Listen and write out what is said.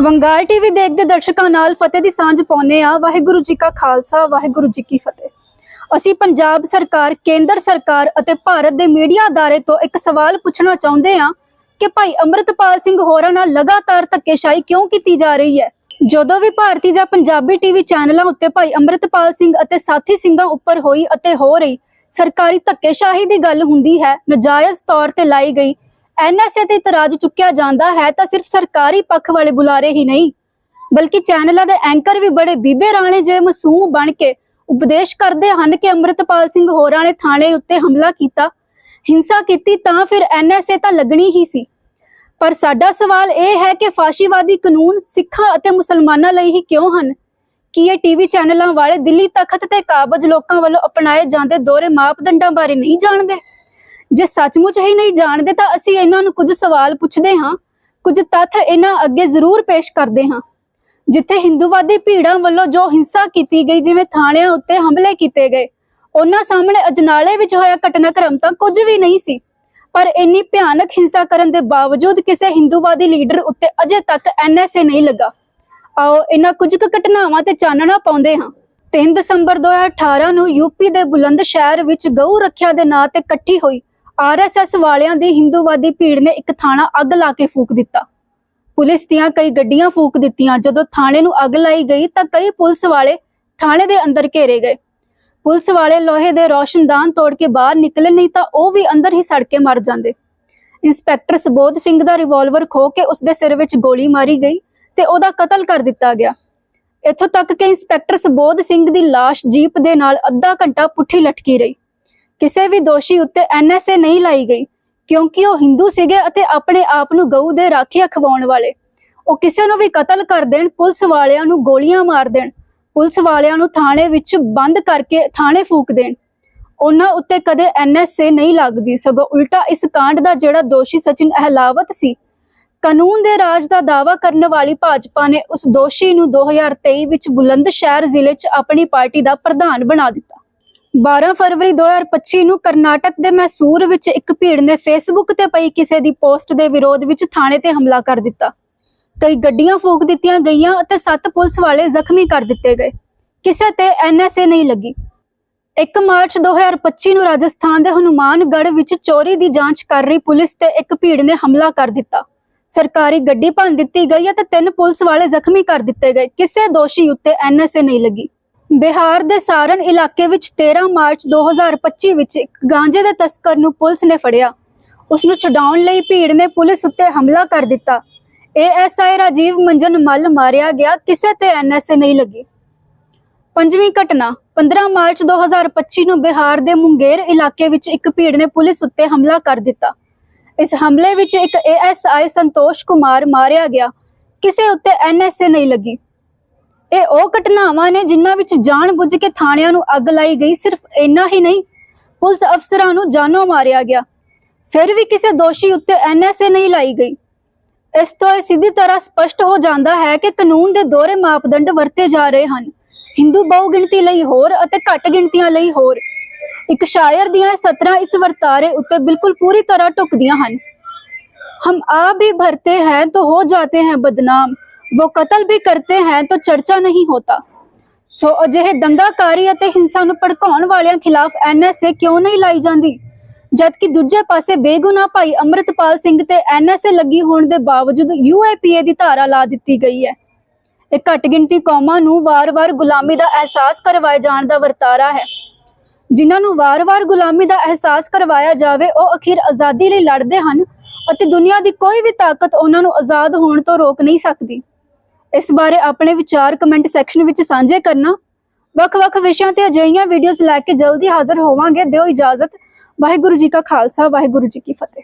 ਵੰਗਾਲ TV ਦੇਖਦੇ ਦਰਸ਼ਕਾਂ ਨਾਲ ਫਤਿਹ ਦੀ ਸਾਂਝ ਪਾਉਂਦੇ ਆ ਵਾਹਿਗੁਰੂ ਜੀ ਕਾ ਖਾਲਸਾ, ਵਾਹਿਗੁਰੂ ਜੀ ਕੀ ਫਤਿਹ। ਅਸੀਂ ਪੰਜਾਬ ਸਰਕਾਰ, ਕੇਂਦਰ ਸਰਕਾਰ ਅਤੇ ਭਾਰਤ ਦੇ ਮੀਡੀਆ ਅਦਾਰੇ ਤੋਂ ਇੱਕ ਸਵਾਲ ਪੁੱਛਣਾ ਚਾਹੁੰਦੇ ਹਾਂ ਕਿ ਭਾਈ ਅੰਮ੍ਰਿਤਪਾਲ ਸਿੰਘ ਹੋਰਾਂ ਨਾਲ ਲਗਾਤਾਰ ਧੱਕੇਸ਼ਾਹੀ ਕਿਉਂ ਕੀਤੀ ਜਾ ਰਹੀ ਹੈ? ਜਦੋਂ ਵੀ ਭਾਰਤੀ ਜਾਂ ਪੰਜਾਬੀ ਟੀਵੀ ਚੈਨਲਾਂ ਉੱਤੇ ਭਾਈ ਅੰਮ੍ਰਿਤਪਾਲ ਸਿੰਘ ਅਤੇ ਸਾਥੀ ਸਿੰਘਾਂ ਉੱਪਰ ਹੋਈ ਅਤੇ ਹੋ ਰਹੀ ਸਰਕਾਰੀ ਧੱਕੇਸ਼ਾਹੀ ਦੀ ਗੱਲ ਹੁੰਦੀ ਹੈ, ਨਜਾਇਜ਼ ਤੌਰ ਤੇ ਲਾਈ ਗਈ ਐਨਐਸਏ ਤੇ ਇਤਰਾਜ਼ ਚੁੱਕਿਆ ਜਾਂਦਾ ਹੈ ਤਾਂ ਸਿਰਫ ਸਰਕਾਰੀ ਪੱਖ ਵਾਲੇ ਬੁਲਾਰੇ ਹੀ ਨਹੀਂ, ਬਲਕਿ ਚੈਨਲਾਂ ਦੇ ਐਂਕਰ ਵੀ ਬੜੇ ਬੀਬੇ ਰਾਣੇ ਜੇ ਮਾਸੂਮ ਬਣ ਕੇ ਉਪਦੇਸ਼ ਕਰਦੇ ਹਨ ਕਿ ਅੰਮ੍ਰਿਤਪਾਲ ਸਿੰਘ ਹੋਰਾਂ ਨੇ ਥਾਣੇ ਉੱਤੇ ਹਮਲਾ ਕੀਤਾ, ਹਿੰਸਾ ਕੀਤੀ ਤਾਂ ਫਿਰ ਐਨਐਸਏ ਤਾਂ ਲੱਗਣੀ ਹੀ ਸੀ। ਪਰ ਸਾਡਾ ਸਵਾਲ ਇਹ ਹੈ ਕਿ ਫਾਸ਼ੀਵਾਦੀ ਕਾਨੂੰਨ ਸਿੱਖਾਂ ਅਤੇ ਮੁਸਲਮਾਨਾਂ ਲਈ ਹੀ ਕਿਉਂ ਹਨ? ਕੀ ਇਹ ਟੀਵੀ ਚੈਨਲਾਂ ਵਾਲੇ ਦਿੱਲੀ ਤਖਤ ਤੇ ਕਾਬਜ ਲੋਕਾਂ ਵੱਲੋਂ ਅਪਣਾਏ ਜਾਂਦੇ ਦੋਹਰੇ ਮਾਪਦੰਡਾਂ ਬਾਰੇ ਨਹੀਂ ਜਾਣਦੇ? ਜੇ ਸੱਚਮੁੱਚ ਹੀ ਨਹੀਂ ਜਾਣਦੇ ਤਾਂ ਅਸੀਂ ਇਹਨਾਂ ਨੂੰ ਕੁਝ ਸਵਾਲ ਪੁੱਛਦੇ ਹਾਂ, ਕੁਝ ਤੱਥ ਇਹਨਾਂ ਅੱਗੇ ਜ਼ਰੂਰ ਪੇਸ਼ ਕਰਦੇ ਹਾਂ। ਜਿੱਥੇ ਹਿੰਦੂਵਾਦੀ ਭੀੜਾਂ ਵੱਲੋਂ ਜੋ ਹਿੰਸਾ ਕੀਤੀ ਗਈ, ਜਿਵੇਂ ਥਾਣਿਆਂ ਉੱਤੇ ਹਮਲੇ ਕੀਤੇ ਗਏ, ਉਹਨਾਂ ਸਾਹਮਣੇ ਅਜਨਾਲੇ ਵਿੱਚ ਹੋਇਆ ਘਟਨਾਕ੍ਰਮ ਤਾਂ ਕੁਝ ਵੀ ਨਹੀਂ ਸੀ। ਪਰ ਇੰਨੀ ਭਿਆਨਕ ਹਿੰਸਾ ਕਰਨ ਦੇ ਬਾਵਜੂਦ ਕਿਸੇ ਹਿੰਦੂਵਾਦੀ ਲੀਡਰ ਉੱਤੇ ਅਜੇ ਤੱਕ ਐਨਐਸਏ ਨਹੀਂ ਲੱਗਾ। ਆਓ ਇਹਨਾਂ ਕੁਝ ਕੁ ਘਟਨਾਵਾਂ ਤੇ ਚਾਨਣਾ ਪਾਉਂਦੇ ਹਾਂ। 3 ਦਸੰਬਰ 2018 ਨੂੰ ਯੂਪੀ ਦੇ ਬੁਲੰਦ ਸ਼ਹਿਰ ਵਿੱਚ ਗਊ ਰੱਖਿਆ ਦੇ ਨਾਂ ਤੇ ਇਕੱਠੀ ਹੋਈ ਆਰਐਸਐਸ ਵਾਲਿਆਂ ਦੀ ਹਿੰਦੂਵਾਦੀ ਭੀੜ ਨੇ ਇੱਕ ਥਾਣਾ ਅੱਗ ਲਾ ਕੇ ਫੂਕ ਦਿੱਤਾ। ਪੁਲਿਸ ਦੀਆਂ ਕਈ ਗੱਡੀਆਂ ਫੂਕ ਦਿੱਤੀਆਂ। ਜਦੋਂ ਥਾਣੇ ਨੂੰ ਅੱਗ ਲਾਈ ਗਈ ਤਾਂ ਕਈ ਪੁਲਿਸ ਵਾਲੇ ਥਾਣੇ ਦੇ ਅੰਦਰ ਘੇਰੇ ਗਏ। ਪੁਲਿਸ ਵਾਲੇ ਲੋਹੇ ਦੇ ਰੋਸ਼ਨਦਾਨ ਤੋੜ ਕੇ ਬਾਹਰ ਨਿਕਲੇ ਨਹੀਂ ਤਾਂ ਉਹ ਵੀ ਅੰਦਰ ਹੀ ਸੜ ਕੇ ਮਰ ਜਾਂਦੇ। ਇੰਸਪੈਕਟਰ ਸੁਬੋਧ ਸਿੰਘ ਦਾ ਰਿਵਾਲਵਰ ਖੋ ਕੇ ਉਸਦੇ ਸਿਰ ਵਿੱਚ ਗੋਲੀ ਮਾਰੀ ਗਈ ਤੇ ਉਹਦਾ ਕਤਲ ਕਰ ਦਿੱਤਾ ਗਿਆ। ਇੱਥੋਂ ਤੱਕ ਕਿ ਇੰਸਪੈਕਟਰ ਸੁਬੋਧ ਸਿੰਘ ਦੀ ਲਾਸ਼ ਜੀਪ ਦੇ ਨਾਲ ਅੱਧਾ ਘੰਟਾ ਪੁੱਠੀ ਲਟਕੀ ਰਹੀ। ਕਿਸੇ ਵੀ ਦੋਸ਼ੀ ਉੱਤੇ ਐਨਐਸਏ ਨਹੀਂ ਲਾਈ ਗਈ, ਕਿਉਂਕਿ ਉਹ ਹਿੰਦੂ ਸੀਗੇ ਅਤੇ ਆਪਣੇ ਆਪ ਨੂੰ ਗਊ ਦੇ ਰਾਖੀ ਅਖਵਾਉਣ ਵਾਲੇ। ਉਹ ਕਿਸੇ ਨੂੰ ਵੀ ਕਤਲ ਕਰ ਦੇਣ, ਪੁਲਿਸ ਵਾਲਿਆਂ ਨੂੰ ਗੋਲੀਆਂ ਮਾਰ ਦੇਣ, ਪੁਲਿਸ ਵਾਲਿਆਂ ਨੂੰ ਥਾਣੇ ਵਿੱਚ ਬੰਦ ਕਰਕੇ ਥਾਣੇ ਫੂਕ ਦੇਣ। ਉਹਨਾਂ ਉੱਤੇ ਕਦੇ ਐਨਐਸਏ ਨਹੀਂ ਲੱਗਦੀ, ਸਗੋਂ ਉਲਟਾ ਇਸ ਕਾਂਡ ਦਾ ਜਿਹੜਾ ਦੋਸ਼ੀ ਸਚਿਨ ਅਹਲਾਵਤ ਸੀ, ਕਾਨੂੰਨ ਦੇ ਰਾਜ ਦਾ ਦਾਅਵਾ ਕਰਨ ਵਾਲੀ ਭਾਜਪਾ ਨੇ ਉਸ ਦੋਸ਼ੀ ਨੂੰ 2023 ਵਿੱਚ ਬੁਲੰਦ ਸ਼ਹਿਰ ਜ਼ਿਲ੍ਹੇ 'ਚ ਆਪਣੀ ਪਾਰਟੀ ਦਾ ਪ੍ਰਧਾਨ ਬਣਾ ਦਿੱਤਾ। 12 ਫਰਵਰੀ 2025 ਨੂੰ ਕਰਨਾਟਕ ਦੇ ਮੈਸੂਰ ਵਿੱਚ ਇੱਕ ਭੀੜ ਨੇ ਫੇਸਬੁੱਕ ਤੇ ਪਈ ਕਿਸੇ ਦੀ ਪੋਸਟ ਦੇ ਵਿਰੋਧ ਵਿੱਚ ਥਾਣੇ ਤੇ ਹਮਲਾ ਕਰ ਦਿੱਤਾ। ਕਈ ਗੱਡੀਆਂ ਫੂਕ ਦਿੱਤੀਆਂ ਗਈਆਂ ਅਤੇ ਸੱਤ ਪੁਲਿਸ ਵਾਲੇ ਜ਼ਖਮੀ ਕਰ ਦਿੱਤੇ ਗਏ। ਕਿਸੇ ਤੇ ਐਨਐਸਏ ਨਹੀਂ ਲੱਗੀ। 1 ਮਾਰਚ 2025 ਨੂੰ ਰਾਜਸਥਾਨ ਦੇ ਹਨੂਮਾਨਗੜ੍ਹ ਵਿੱਚ ਚੋਰੀ ਦੀ ਜਾਂਚ ਕਰ ਰਹੀ ਪੁਲਿਸ ਤੇ ਇੱਕ ਭੀੜ ਨੇ ਹਮਲਾ ਕਰ ਦਿੱਤਾ। ਸਰਕਾਰੀ ਗੱਡੀ ਭੰਨ ਦਿੱਤੀ ਗਈ ਅਤੇ ਤਿੰਨ ਪੁਲਿਸ ਵਾਲੇ ਜ਼ਖਮੀ ਕਰ ਦਿੱਤੇ ਗਏ। ਕਿਸੇ ਦੋਸ਼ੀ ਉੱਤੇ ਐਨਐਸਏ ਨਹੀਂ ਲੱਗੀ। ਬਿਹਾਰ ਦੇ ਸਾਰਨ ਇਲਾਕੇ ਵਿੱਚ 13 ਮਾਰਚ 2025 ਵਿੱਚ ਇੱਕ ਗਾਂਜੇ ਦੇ ਤਸਕਰ ਨੂੰ ਪੁਲਿਸ ਨੇ ਫੜਿਆ। ਉਸ ਨੂੰ ਛਡਾਉਣ ਲਈ ਭੀੜ ਨੇ ਪੁਲਿਸ ਉੱਤੇ ਹਮਲਾ ਕਰ ਦਿੱਤਾ। ਏਐਸਆਈ ਰਾਜੀਵ ਮੰਜਨ ਮੱਲ ਮਾਰਿਆ ਗਿਆ, ਕਿਸੇ ਤੇ ਐਨਐਸਏ ਨਹੀਂ ਲੱਗੀ। ਪੰਜਵੀਂ ਘਟਨਾ 15 ਮਾਰਚ 2025 ਨੂੰ ਬਿਹਾਰ ਦੇ ਮੁੰਗੇਰ ਇਲਾਕੇ ਵਿੱਚ ਇੱਕ ਭੀੜ ਨੇ ਪੁਲਿਸ ਉੱਤੇ ਹਮਲਾ ਕਰ ਦਿੱਤਾ। ਇਸ ਹਮਲੇ ਵਿੱਚ ਇੱਕ ਏਐਸਆਈ ਸੰਤੋਸ਼ ਕੁਮਾਰ ਮਾਰਿਆ ਗਿਆ। ਕਿਸੇ ਉੱਤੇ ਐਨਐਸਏ ਨਹੀਂ ਲੱਗੀ। ਇਹ ਉਹ ਘਟਨਾਵਾਂ ਨੇ ਜਿਨ੍ਹਾਂ ਵਿੱਚ ਜਾਣ ਬੁੱਝ ਕੇ ਥਾਣਿਆਂ ਨੂੰ ਅੱਗ ਲਾਈ ਗਈ, ਸਿਰਫ ਇੰਨਾ ਹੀ ਨਹੀਂ, ਪੁਲਿਸ ਅਫਸਰਾਂ ਨੂੰ ਜਾਨੋਂ ਮਾਰਿਆ ਗਿਆ। ਫਿਰ ਵੀ ਕਿਸੇ ਦੋਸ਼ੀ ਉੱਤੇ ਐਨਐਸਏ ਨਹੀਂ ਲਾਈ ਗਈ। ਇਸ ਤੋਂ ਇਹ ਸਿੱਧੀ ਤਰ੍ਹਾਂ ਸਪਸ਼ਟ ਹੋ ਜਾਂਦਾ ਹੈ ਕਿ ਕਾਨੂੰਨ ਦੇ ਦੋਹਰੇ ਮਾਪਦੰਡ ਵਰਤੇ ਜਾ ਰਹੇ ਹਨ। ਹਿੰਦੂ ਬਹੁ ਗਿਣਤੀ ਲਈ ਹੋਰ ਅਤੇ ਘੱਟ ਗਿਣਤੀਆਂ ਲਈ ਹੋਰ। ਇੱਕ ਸ਼ਾਇਰ ਦੀਆਂ ਸਤਰਾਂ ਇਸ ਵਰਤਾਰੇ ਉੱਤੇ ਬਿਲਕੁਲ ਪੂਰੀ ਤਰ੍ਹਾਂ ਟੁਕਦੀਆਂ ਹਨ। ਹਮ ਆ ਵੀ ਭਰਤੇ ਹੈ, ਤੋ ਹੋ ਜਾਤੇ ਹੈ ਬਦਨਾਮ। वो कत्ल भी करते हैं तो ਚਰਚਾ ਨਹੀਂ ਹੋਤਾ ਸੋ ਅਜਿਹੇ ਦੰਗਾਕਾਰੀ ਅਤੇ ਹਿੰਸਾ ਨੂੰ ਭੜਕਾਉਣ ਵਾਲਿਆਂ ਖਿਲਾਫ ਐਨਐਸਏ ਕਿਉਂ ਨਹੀਂ ਲਾਈ ਜਾਂਦੀ ਜਦਕਿ ਦੂਜੇ ਪਾਸੇ ਬੇਗੁਨਾਹ ਭਾਈ ਅੰਮ੍ਰਿਤਪਾਲ ਸਿੰਘ ਤੇ ਐਨਐਸਏ ਲੱਗੀ ਹੋਣ ਦੇ ਬਾਵਜੂਦ ਯੂਏਪੀਏ ਦੀ ਧਾਰਾ ਲਾ ਦਿੱਤੀ ਗਈ ਹੈ ਇਹ ਘੱਟ ਗਿਣਤੀ ਕੌਮਾਂ ਨੂੰ ਵਾਰ-ਵਾਰ ਗੁਲਾਮੀ ਦਾ ਅਹਿਸਾਸ ਕਰਵਾਏ ਜਾਣ ਦਾ ਵਰਤਾਰਾ ਹੈ ਜਿਨ੍ਹਾਂ ਨੂੰ ਵਾਰ-ਵਾਰ ਗੁਲਾਮੀ ਦਾ ਅਹਿਸਾਸ ਕਰਵਾਇਆ ਜਾਵੇ ਉਹ ਅਖੀਰ ਆਜ਼ਾਦੀ ਲਈ ਲੜਦੇ ਹਨ ਅਤੇ ਦੁਨੀਆ ਦੀ ਕੋਈ ਵੀ ਤਾਕਤ ਉਹਨਾਂ ਨੂੰ ਆਜ਼ਾਦ ਹੋਣ ਤੋਂ ਰੋਕ ਨਹੀਂ ਸਕਦੀ ਇਸ ਬਾਰੇ ਆਪਣੇ ਵਿਚਾਰ ਕਮੈਂਟ ਸੈਕਸ਼ਨ ਵਿੱਚ ਸਾਂਝੇ ਕਰਨਾ। ਵੱਖ-ਵੱਖ ਵਿਸ਼ਿਆਂ ਤੇ ਅਜਿਹੀਆਂ ਵੀਡੀਓਜ਼ ਲੈ ਕੇ ਜਲਦੀ ਹਾਜ਼ਰ ਹੋਵਾਂਗੇ। ਦਿਓ ਇਜਾਜ਼ਤ। ਵਾਹਿਗੁਰੂ ਜੀ ਕਾ ਖਾਲਸਾ, ਵਾਹਿਗੁਰੂ ਜੀ ਕੀ ਫਤਿਹ।